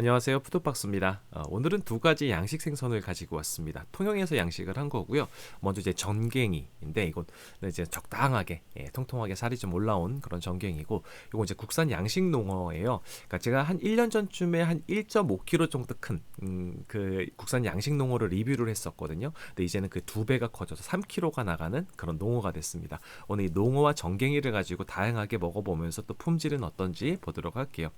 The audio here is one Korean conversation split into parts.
안녕하세요. 푸드박스입니다. 어, 오늘은 두 가지 양식 생선을 가지고 왔습니다. 통영에서 양식을 한 거고요. 먼저 이제 전갱이인데 이건 이제 적당하게 예, 통통하게 살이 좀 올라온 그런 전갱이고 이건 이제 국산 양식 농어예요. 그러니까 제가 한 1년 전쯤에 한 1.5kg 정도 큰그 음, 그 국산 양식 농어를 리뷰를 했었거든요. 근데 이제는 그 두 배가 커져서 3kg가 나가는 그런 농어가 됐습니다. 오늘 이 농어와 전갱이를 가지고 다양하게 먹어보면서 또 품질은 어떤지 보도록 할게요.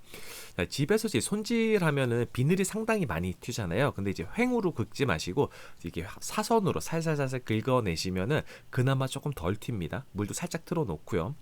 자, 집에서 이제 손질 하면 은 비늘이 상당히 많이 튀잖아요. 근데 이제 횡으로 긁지 마시고 이게 사선으로 살살살살 긁어내시면은 그나마 조금 덜 튑니다. 물도 살짝 틀어놓고요.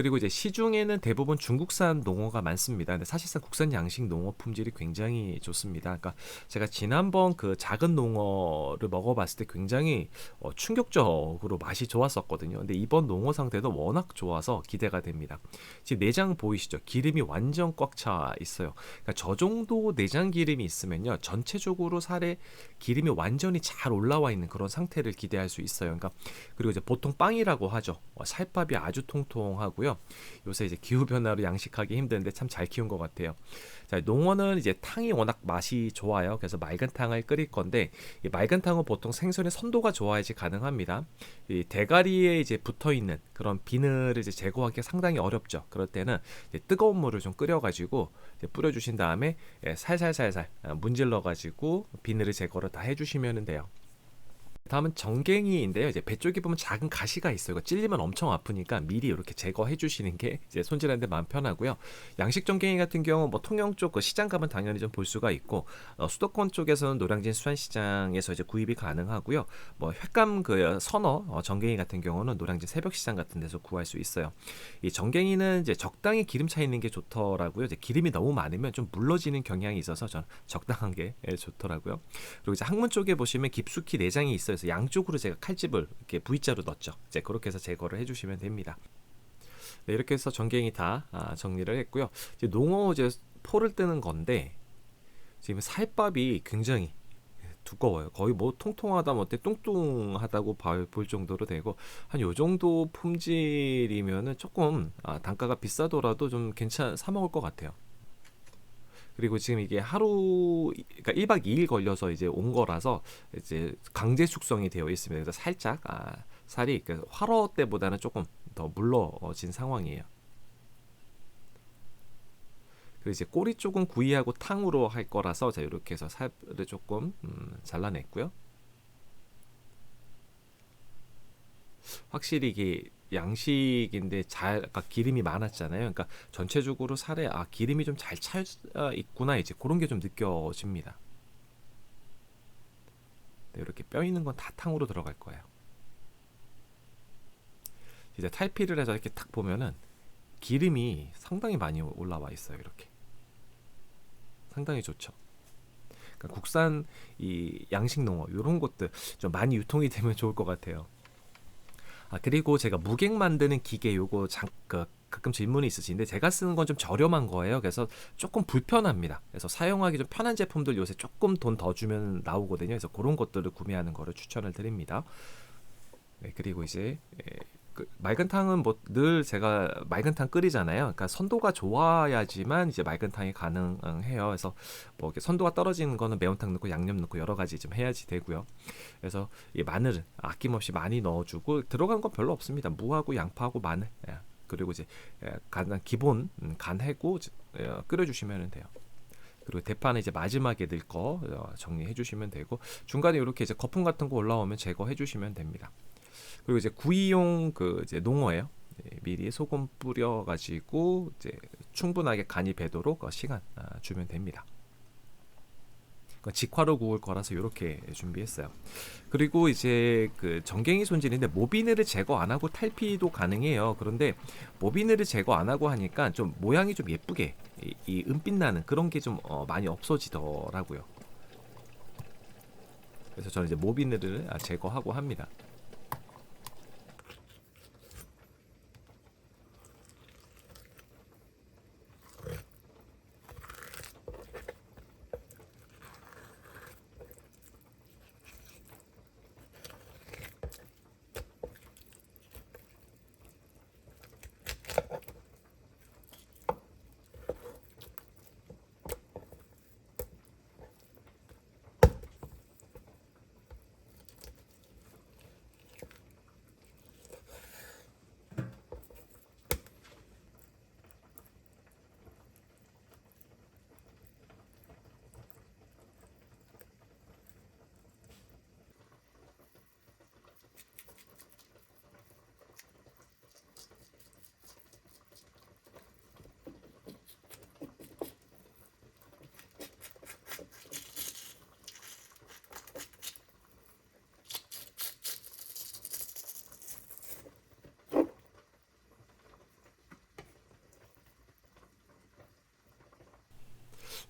그리고 이제 시중에는 대부분 중국산 농어가 많습니다. 근데 사실상 국산 양식 농어 품질이 굉장히 좋습니다. 그러니까 제가 지난번 그 작은 농어를 먹어봤을 때 굉장히 어, 충격적으로 맛이 좋았었거든요. 근데 이번 농어 상태도 워낙 좋아서 기대가 됩니다. 지금 내장 보이시죠? 기름이 완전 꽉 차 있어요. 그러니까 저 정도 내장 기름이 있으면요, 전체적으로 살에 기름이 완전히 잘 올라와 있는 그런 상태를 기대할 수 있어요. 그러니까 그리고 이제 보통 빵이라고 하죠. 어, 살밥이 아주 통통하고요. 있고요. 요새 이제 기후 변화로 양식하기 힘든데 참 잘 키운 것 같아요. 자, 농어는 이제 탕이 워낙 맛이 좋아요. 그래서 맑은 탕을 끓일 건데 이 맑은 탕은 보통 생선의 선도가 좋아야지 가능합니다. 이 대가리에 이제 붙어 있는 그런 비늘을 이제 제거하기 상당히 어렵죠. 그럴 때는 뜨거운 물을 좀 끓여가지고 뿌려주신 다음에 예, 살살살살 아, 문질러 가지고 비늘을 제거를 다 해주시면 돼요. 다음은 정갱이인데요. 이제 배 쪽에 보면 작은 가시가 있어요. 찔리면 엄청 아프니까 미리 이렇게 제거해 주시는 게 이제 손질하는데 마음 편하고요. 양식 정갱이 같은 경우 뭐 통영 쪽 그 시장 가면 당연히 좀 볼 수가 있고 어, 수도권 쪽에서는 노량진 수산시장에서 이제 구입이 가능하고요. 뭐 횟감 그 선어 어, 정갱이 같은 경우는 노량진 새벽시장 같은 데서 구할 수 있어요. 이 정갱이는 이제 적당히 기름 차 있는 게 좋더라고요. 이제 기름이 너무 많으면 좀 물러지는 경향이 있어서 저는 적당한 게 예, 좋더라고요. 그리고 이제 항문 쪽에 보시면 깊숙이 내장이 있어요. 그래서 양쪽으로 제가 칼집을 이렇게 V자로 넣었죠. 이제 그렇게 해서 제거를 해주시면 됩니다. 네, 이렇게 해서 전갱이 다 아, 정리를 했고요. 이제 농어 이제 포를 뜨는 건데 지금 살밥이 굉장히 두꺼워요. 거의 뭐 통통하다 뭐 뚱뚱하다고 볼 정도로 되고 한 요 정도 품질이면은 조금 아, 단가가 비싸더라도 좀 괜찮 사 먹을 것 같아요. 그리고 지금 이게 하루 그러니까 1박 2일 걸려서 이제 온 거라서 이제 강제 숙성이 되어 있습니다. 그래서 살짝 아, 살이 그 활어 때보다는 조금 더 물러진 상황이에요. 그리고 이제 꼬리 쪽은 구이하고 탕으로 할 거라서 자 이렇게 해서 살을 조금 음, 잘라냈고요. 확실히 이게 양식인데 잘 아까 기름이 많았잖아요. 그러니까 전체적으로 살에 아 기름이 좀 잘 차 있구나 이제 그런 게 좀 느껴집니다. 네, 이렇게 뼈 있는 건 다 탕으로 들어갈 거예요. 이제 탈피를 해서 이렇게 탁 보면은 기름이 상당히 많이 올라와 있어요. 이렇게 상당히 좋죠. 그러니까 국산 이 양식 농어 이런 것들 좀 많이 유통이 되면 좋을 것 같아요. 아 그리고 제가 무갱 만드는 기계 요거 잠 그, 가끔 질문이 있으신데 제가 쓰는 건 좀 저렴한 거예요. 그래서 조금 불편합니다. 그래서 사용하기 좀 편한 제품들 요새 조금 돈 더 주면 나오거든요. 그래서 그런 것들을 구매하는 거를 추천을 드립니다. 네, 그리고 이제 예, 그 맑은 탕은 뭐 늘 제가 맑은 탕 끓이잖아요. 그러니까 선도가 좋아야지만 이제 맑은 탕이 가능해요. 그래서 뭐 선도가 떨어지는 거는 매운탕 넣고 양념 넣고 여러 가지 좀 해야지 되고요. 그래서 이 마늘은 아낌없이 많이 넣어주고 들어간 건 별로 없습니다. 무하고 양파하고 마늘 예. 그리고 이제 예, 간 기본 음, 간 해고 예, 끓여주시면 돼요. 그리고 대파는 이제 마지막에 넣을 거 어, 정리해 주시면 되고 중간에 이렇게 이제 거품 같은 거 올라오면 제거해 주시면 됩니다. 그리고 이제 구이용 그 이제 농어예요. 네, 미리 소금 뿌려 가지고 이제 충분하게 간이 배도록 어, 시간 아, 주면 됩니다. 직화로 구울 거라서 이렇게 준비했어요. 그리고 이제 그 정갱이 손질인데 모비늘을 제거 안 하고 탈피도 가능해요. 그런데 모비늘을 제거 안 하고 하니까 좀 모양이 좀 예쁘게 이, 이 은빛 나는 그런 게 좀 어, 많이 없어지더라고요. 그래서 저는 이제 모비늘을 아, 제거하고 합니다.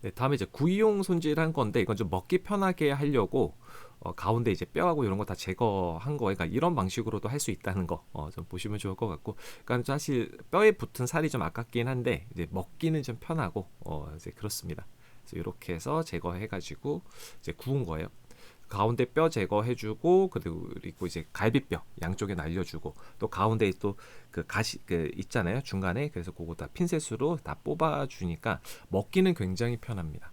네, 다음에 이제 구이용 손질한 건데 이건 좀 먹기 편하게 하려고 어, 가운데 이제 뼈하고 이런 거 다 제거한 거, 그러니까 이런 방식으로도 할 수 있다는 거, 어, 좀 보시면 좋을 것 같고, 그러니까 사실 뼈에 붙은 살이 좀 아깝긴 한데 이제 먹기는 좀 편하고, 어, 이제 그렇습니다. 그래서 이렇게 해서 제거해가지고 이제 구운 거예요. 가운데 뼈 제거해주고 그리고 이제 갈비뼈 양쪽에 날려주고 또 가운데 또 그 가시 그 있잖아요 중간에 그래서 그거 다 핀셋으로 다 뽑아주니까 먹기는 굉장히 편합니다.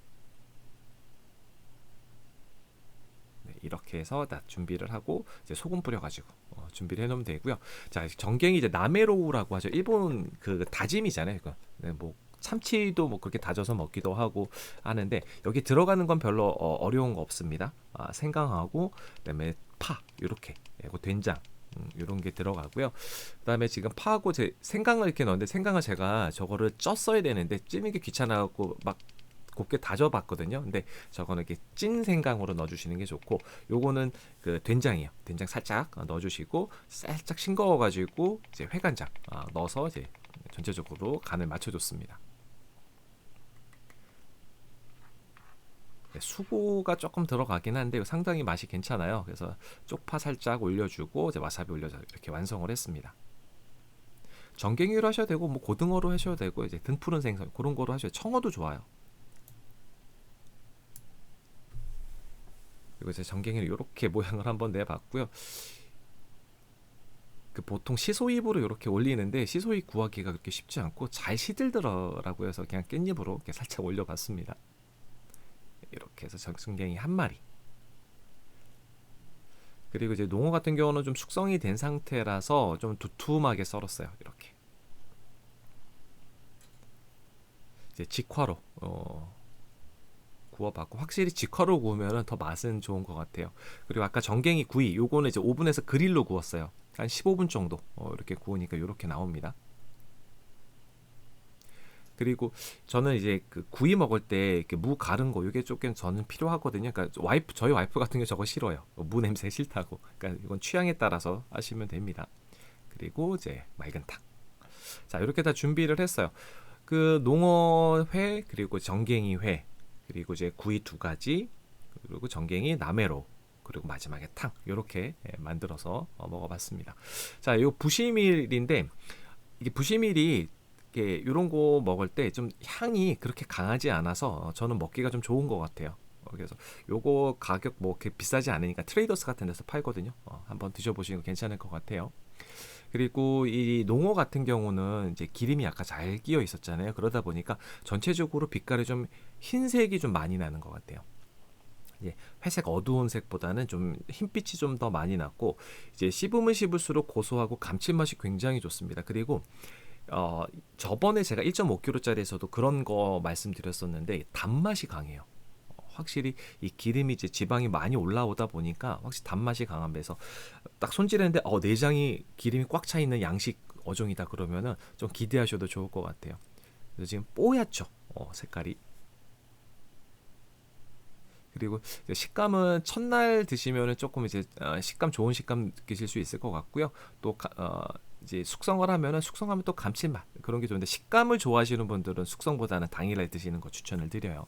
네, 이렇게 해서 다 준비를 하고 이제 소금 뿌려가지고 어, 준비를 해놓으면 되고요. 자 전갱이 이제 나메로우라고 하죠. 일본 그 다짐이잖아요. 이거 네, 뭐 참치도 뭐 그렇게 다져서 먹기도 하고 하는데 여기 들어가는 건 별로 어, 려운 거 없습니다. 아, 생강하고 그다음에 파 이렇게 그리고 된장 음, 이런 게 들어가고요. 그다음에 지금 파하고 제 생강을 이렇게 넣는데 생강을 제가 저거를 쪘어야 되는데 찌는 게 귀찮아갖고 막 곱게 다져봤거든요. 근데 저거는 이렇게 찐 생강으로 넣어주시는 게 좋고, 요거는 그 된장이요. 된장 살짝 넣어주시고 살짝 싱거워가지고 이제 회간장 아, 넣어서 이제 전체적으로 간을 맞춰줬습니다. 수고가 조금 들어가긴 한데 상당히 맛이 괜찮아요. 그래서 쪽파 살짝 올려주고 이제 와사비 올려서 이렇게 완성을 했습니다. 전갱이로 하셔도 되고 뭐 고등어로 하셔도 되고 이제 등푸른 생선 그런 거로 하셔도 청어도 좋아요. 그리고 이제 전갱이를 이렇게 모양을 한번 내봤고요. 그 보통 시소입으로 이렇게 올리는데 시소입 구하기가 그렇게 쉽지 않고 잘 시들더라고 해서 그냥 깻잎으로 이렇게 살짝 올려봤습니다. 해서 적순갱이 한 마리. 그리고 이제 농어 같은 경우는 좀 숙성이 된 상태라서 좀 두툼하게 썰었어요. 이렇게. 이제 직화로 어, 구워봤고 확실히 직화로 구우면 더 맛은 좋은 것 같아요. 그리고 아까 전갱이 구이 요거는 이제 오븐에서 그릴로 구웠어요. 한 15분 정도 어, 이렇게 구우니까 이렇게 나옵니다. 그리고 저는 이제 그 구이 먹을 때 이렇게 무 가른 거 이게 조금 저는 필요하거든요. 그러니까 와이프 저희 와이프 같은 게 저거 싫어요. 무 냄새 싫다고. 그러니까 이건 취향에 따라서 하시면 됩니다. 그리고 이제 맑은 탕. 자 이렇게 다 준비를 했어요. 그 농어회 그리고 정갱이 회 그리고 이제 구이 두 가지 그리고 정갱이 나메로 그리고 마지막에 탕 이렇게 예, 만들어서 어, 먹어봤습니다. 자, 이 부시밀인데 이게 부시밀이 이렇게 이런 거 먹을 때 좀 향이 그렇게 강하지 않아서 저는 먹기가 좀 좋은 것 같아요. 어, 그래서 요거 가격 뭐 이렇게 비싸지 않으니까 트레이더스 같은 데서 팔거든요. 어, 한번 드셔보시면 괜찮을 것 같아요. 그리고 이 농어 같은 경우는 이제 기름이 약간 잘 끼어 있었잖아요. 그러다 보니까 전체적으로 빛깔이 좀 흰색이 좀 많이 나는 것 같아요. 이제 회색 어두운 색보다는 좀 흰빛이 좀 더 많이 났고 이제 씹으면 씹을수록 고소하고 감칠맛이 굉장히 좋습니다. 그리고 어, 저번에 제가 1.5kg짜리에서도 그런 거 말씀드렸었는데 단맛이 강해요. 어, 확실히 이 기름이 이제 지방이 많이 올라오다 보니까 확실히 단맛이 강하면서 딱 손질했는데 어 내장이 기름이 꽉 차 있는 양식 어종이다 그러면은 좀 기대하셔도 좋을 것 같아요. 그래서 지금 뽀얗죠. 어, 색깔이 그리고 식감은 첫날 드시면은 조금 이제 어, 식감 좋은 식감 느끼실 수 있을 것 같고요. 또 어, 이제 숙성을 하면은 숙성하면 또 감칠맛 그런 게 좋은데 식감을 좋아하시는 분들은 숙성보다는 당일날 드시는 거 추천을 드려요.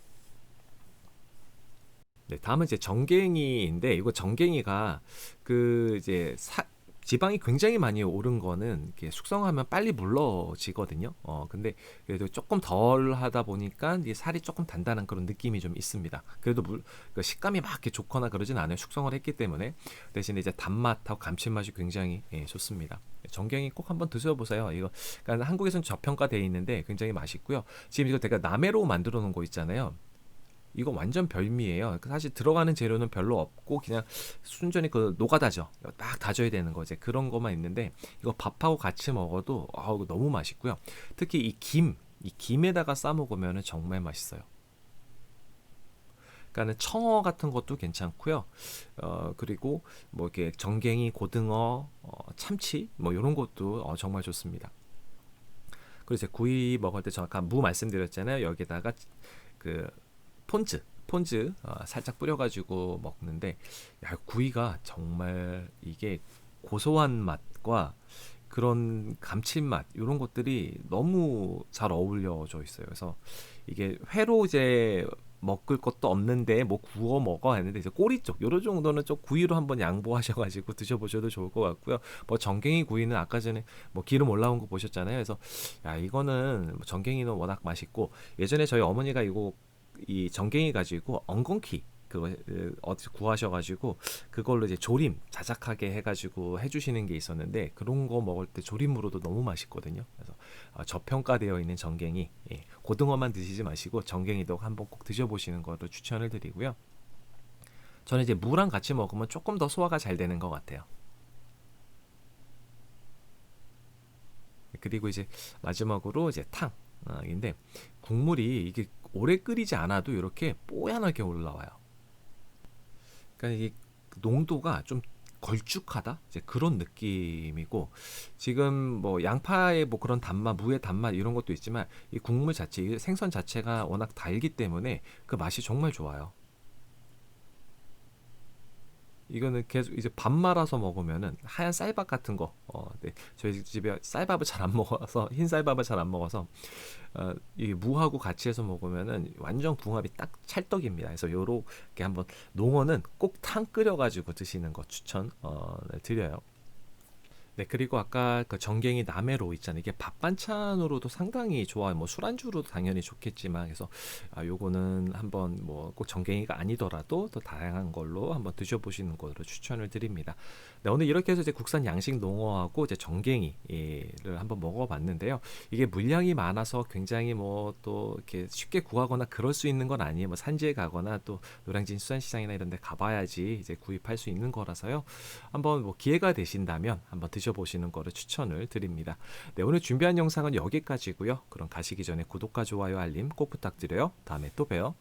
네, 다음은 이제 정갱이인데 이거 정갱이가 그 이제 사, 지방이 굉장히 많이 오른 거는 숙성하면 빨리 물러지거든요. 어, 근데 그래도 조금 덜 하다 보니까 이제 살이 조금 단단한 그런 느낌이 좀 있습니다. 그래도 물, 그 식감이 막 이렇게 좋거나 그러진 않아요. 숙성을 했기 때문에. 대신에 이제 단맛하고 감칠맛이 굉장히 예, 좋습니다. 정경이 꼭 한번 드셔보세요. 이거 그러니까 한국에서는 저평가되어 있는데 굉장히 맛있고요. 지금 이거 제가 나메로 만들어 놓은 거 있잖아요. 이거 완전 별미예요. 사실 들어가는 재료는 별로 없고 그냥 순전히 그 노가다죠. 딱 다져야 되는 거 이제 그런 것만 있는데 이거 밥하고 같이 먹어도 아우 너무 맛있고요. 특히 이 김, 이 김에다가 싸 먹으면 정말 맛있어요. 그러니까는 청어 같은 것도 괜찮고요. 어 그리고 뭐 이렇게 정갱이, 고등어, 어, 참치 뭐 이런 것도 어, 정말 좋습니다. 그리고 이제 구이 먹을 때저 아까 무 말씀드렸잖아요. 여기다가 그 폰즈 폰즈 어, 살짝 뿌려가지고 먹는데 야 구이가 정말 이게 고소한 맛과 그런 감칠맛 이런 것들이 너무 잘 어울려져 있어요. 그래서 이게 회로 이제 먹을 것도 없는데 뭐 구워 먹어 했는데 이제 꼬리 쪽 요런 정도는 좀 구이로 한번 양보하셔가지고 드셔보셔도 좋을 것 같고요. 뭐 전갱이 구이는 아까 전에 뭐 기름 올라온 거 보셨잖아요. 그래서 야 이거는 뭐 전갱이는 워낙 맛있고 예전에 저희 어머니가 이거 이 전갱이 가지고 엉겅퀴 그거 어디서 구하셔가지고 그걸로 이제 조림 자작하게 해가지고 해주시는 게 있었는데 그런 거 먹을 때 조림으로도 너무 맛있거든요. 그래서 어, 저평가되어 있는 전갱이 예, 고등어만 드시지 마시고 전갱이도 한번 꼭 드셔보시는 거를 추천을 드리고요. 저는 이제 무랑 같이 먹으면 조금 더 소화가 잘 되는 것 같아요. 그리고 이제 마지막으로 이제 탕인데 국물이 이게 오래 끓이지 않아도 이렇게 뽀얀하게 올라와요. 그러니까 이게 농도가 좀 걸쭉하다 이제 그런 느낌이고 지금 뭐 양파의 뭐 그런 단맛 무의 단맛 이런 것도 있지만 이 국물 자체 이 생선 자체가 워낙 달기 때문에 그 맛이 정말 좋아요. 이거는 계속 이제 밥 말아서 먹으면은 하얀 쌀밥 같은 거. 어, 네. 저희 집에 쌀밥을 잘 안 먹어서 흰 쌀밥을 잘 안 먹어서 어, 이 무하고 같이 해서 먹으면은 완전 궁합이 딱 찰떡입니다. 그래서 요렇게 한번 농어는 꼭 탕 끓여 가지고 드시는 거 추천 어, 네, 드려요. 네, 그리고 아까 그 전갱이 남해로 있잖아요. 이게 밥 반찬으로도 상당히 좋아요. 뭐 술안주로도 당연히 좋겠지만, 그래서 아, 요거는 한번 뭐꼭 전갱이가 아니더라도 더 다양한 걸로 한번 드셔보시는 거로 추천을 드립니다. 네, 오늘 이렇게 해서 이제 국산 양식 농어하고 이제 전갱이를 한번 먹어봤는데요. 이게 물량이 많아서 굉장히 뭐 또 이렇게 쉽게 구하거나 그럴 수 있는 건 아니에요. 뭐 산지에 가거나 또 노량진 수산시장이나 이런 데 가봐야지 이제 구입할 수 있는 거라서요. 한번 뭐 기회가 되신다면 한번 드셔보시는 거를 추천을 드립니다. 네, 오늘 준비한 영상은 여기까지고요. 그럼 가시기 전에 구독과 좋아요, 알림 꼭 부탁드려요. 다음에 또 봬요.